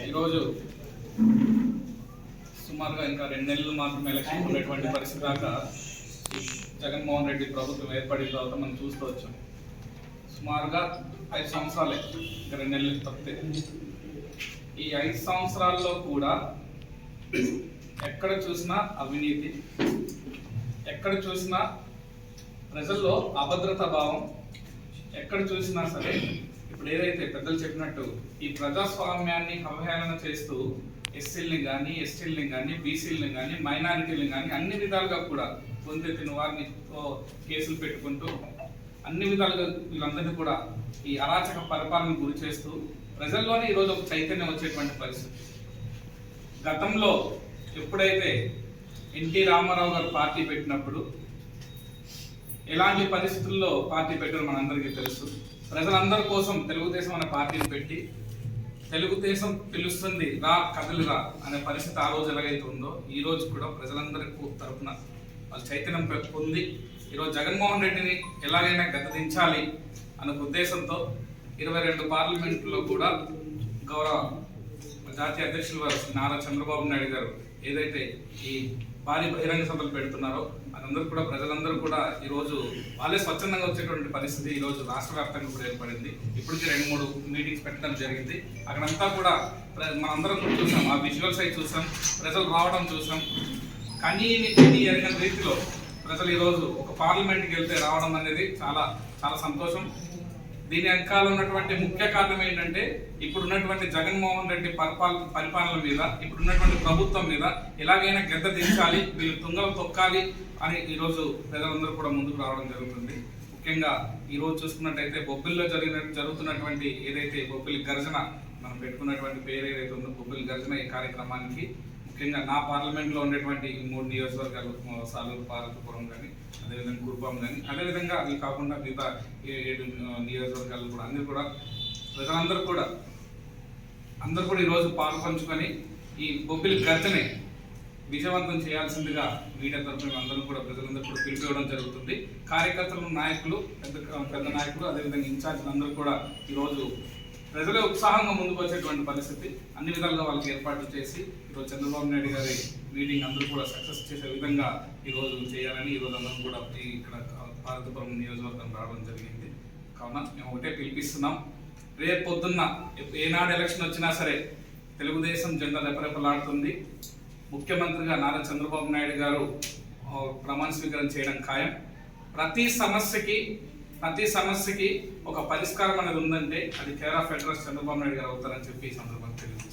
ఈరోజు సుమారుగా ఇంకా రెండు నెలలు మాత్రం ఎలక్షన్ ఉండేటువంటి పరిస్థితి దాకా జగన్మోహన్ రెడ్డి ప్రభుత్వం ఏర్పడిన తర్వాత మనం చూస్తూ వచ్చాం. సుమారుగా ఐదు సంవత్సరాలే ఇంకా రెండు నెలలు తప్పితే. ఈ ఐదు సంవత్సరాల్లో కూడా ఎక్కడ చూసినా అవినీతి ఎక్కడ చూసినా ప్రజల్లో అభద్రతా భావం ఎక్కడ చూసినా సరే ఇప్పుడు ఏదైతే పెద్దలు చెప్పినట్టు ఈ ప్రజాస్వామ్యాన్ని అవహేళన చేస్తూ ఎస్సీల్ని కానీ ఎస్టీల్ని కానీ బీసీలని కానీ మైనారిటీలని కానీ అన్ని విధాలుగా కూడా పొందెత్తిన వారిని ఓ కేసులు పెట్టుకుంటూ అన్ని విధాలుగా వీళ్ళందరినీ కూడా ఈ అరాచక పరిపాలన గురి చేస్తూ ప్రజల్లోనే ఈరోజు ఒక చైతన్యం వచ్చేటువంటి పరిస్థితి. గతంలో ఎప్పుడైతే ఎన్టీ రామారావు గారు పార్టీ పెట్టినప్పుడు ఎలాంటి పరిస్థితుల్లో పార్టీ పెట్టారో మనందరికీ తెలుసు. ప్రజలందరి కోసం తెలుగుదేశం అనే పార్టీని పెట్టి తెలుగుదేశం పిలుస్తుంది రా కదలిరా అనే పరిస్థితి ఆ రోజు ఎలాగైతే ఉందో ఈ రోజు కూడా ప్రజలందరి తరపున వాళ్ళు చైతన్యం పొంది ఈరోజు జగన్మోహన్ రెడ్డిని ఎలాగైనా గద్దదించాలి అనే ఉద్దేశంతో ఇరవై రెండు పార్లమెంట్లో కూడా గౌరవ జాతీయ అధ్యక్షులు వారు నారా చంద్రబాబు నాయుడు గారు ఏదైతే ఈ భారీ బహిరంగ సభలు పెడుతున్నారో అందరూ కూడా ప్రజలందరూ కూడా ఈరోజు వాళ్ళే స్వచ్ఛందంగా వచ్చేటువంటి పరిస్థితి ఈ రోజు రాష్ట్ర వ్యాప్తంగా కూడా ఏర్పడింది. ఇప్పటికీ రెండు మూడు మీటింగ్స్ పెట్టడం జరిగింది. అక్కడంతా కూడా మనందరం చూసాం ఆ విజువల్స్ అయి చూసాం ప్రజలు రావడం చూసాం. కానీ ఎరిగిన రీతిలో ప్రజలు ఈరోజు ఒక పార్లమెంట్కి వెళ్తే రావడం అనేది చాలా చాలా సంతోషం. దీని వెనకాల ఉన్నటువంటి ముఖ్య కారణం ఏంటంటే ఇప్పుడు ఉన్నటువంటి జగన్మోహన్ రెడ్డి పరిపాలన పరిపాలన మీద ఇప్పుడు ఉన్నటువంటి ప్రభుత్వం మీద ఎలాగైనా గద్ద దించాలి వీళ్ళు తుంగలు తొక్కాలి అని ఈరోజు ప్రజలందరూ కూడా ముందుకు రావడం జరుగుతుంది. ముఖ్యంగా ఈ రోజు చూసుకున్నట్టయితే బొబ్బిల్లో జరిగిన జరుగుతున్నటువంటి ఏదైతే బొబ్బిలి గర్జన మనం పెట్టుకున్నటువంటి పేరు ఏదైతే ఉందో బొబ్బిలి గర్జన ఈ కార్యక్రమానికి ముఖ్యంగా నా పార్లమెంట్లో ఉండేటువంటి ఈ మూడు నియోజకవర్గాలు సాలూరు పార్వతీపురం కానీ అదేవిధంగా కురుపాం కానీ అదేవిధంగా అవి కాకుండా మిగతా ఏడు నియోజకవర్గాలు కూడా అందరూ కూడా ప్రజలందరూ కూడా అందరూ కూడా ఈరోజు పాలు పంచుకొని ఈ బొబ్బిలి గర్జనే విజయవంతం చేయాల్సిందిగా మీడియా తరఫున అందరూ కూడా ప్రజలందరూ కూడా పిలిపివ్వడం జరుగుతుంది. కార్యకర్తలు నాయకులు పెద్ద పెద్ద నాయకులు అదేవిధంగా ఇన్ఛార్జీలు అందరూ కూడా ఈరోజు ప్రజలే ఉత్సాహంగా ముందుకు వచ్చేటువంటి పరిస్థితి. అన్ని విధాలుగా వాళ్ళకి ఏర్పాట్లు చేసి ఈరోజు చంద్రబాబు నాయుడు గారి మీటింగ్ అందరూ కూడా సక్సెస్ చేసే విధంగా ఈరోజు చేయాలని ఈరోజు అందరం కూడా ఇక్కడ భారతపురం నియోజకవర్గం రావడం జరిగింది. కావున మేము ఒకటే పిలిపిస్తున్నాం. రేపు పొద్దున్న ఏనాడు ఎలక్షన్ వచ్చినా సరే తెలుగుదేశం జెండా రెపరెపలాడుతుంది. ముఖ్యమంత్రిగా నారా చంద్రబాబు నాయుడు గారు ప్రమాణ స్వీకారం చేయడం ఖాయం. ప్రతి సమస్యకి ప్రతి సమస్యకి ఒక పరిష్కారం అనేది ఉందంటే అది కేరళ ఫెడరల్ చంద్రబాబు నాయుడు గారు అవుతారని చెప్పి ఈ సందర్భంగా తెలియజేస్తున్నాను.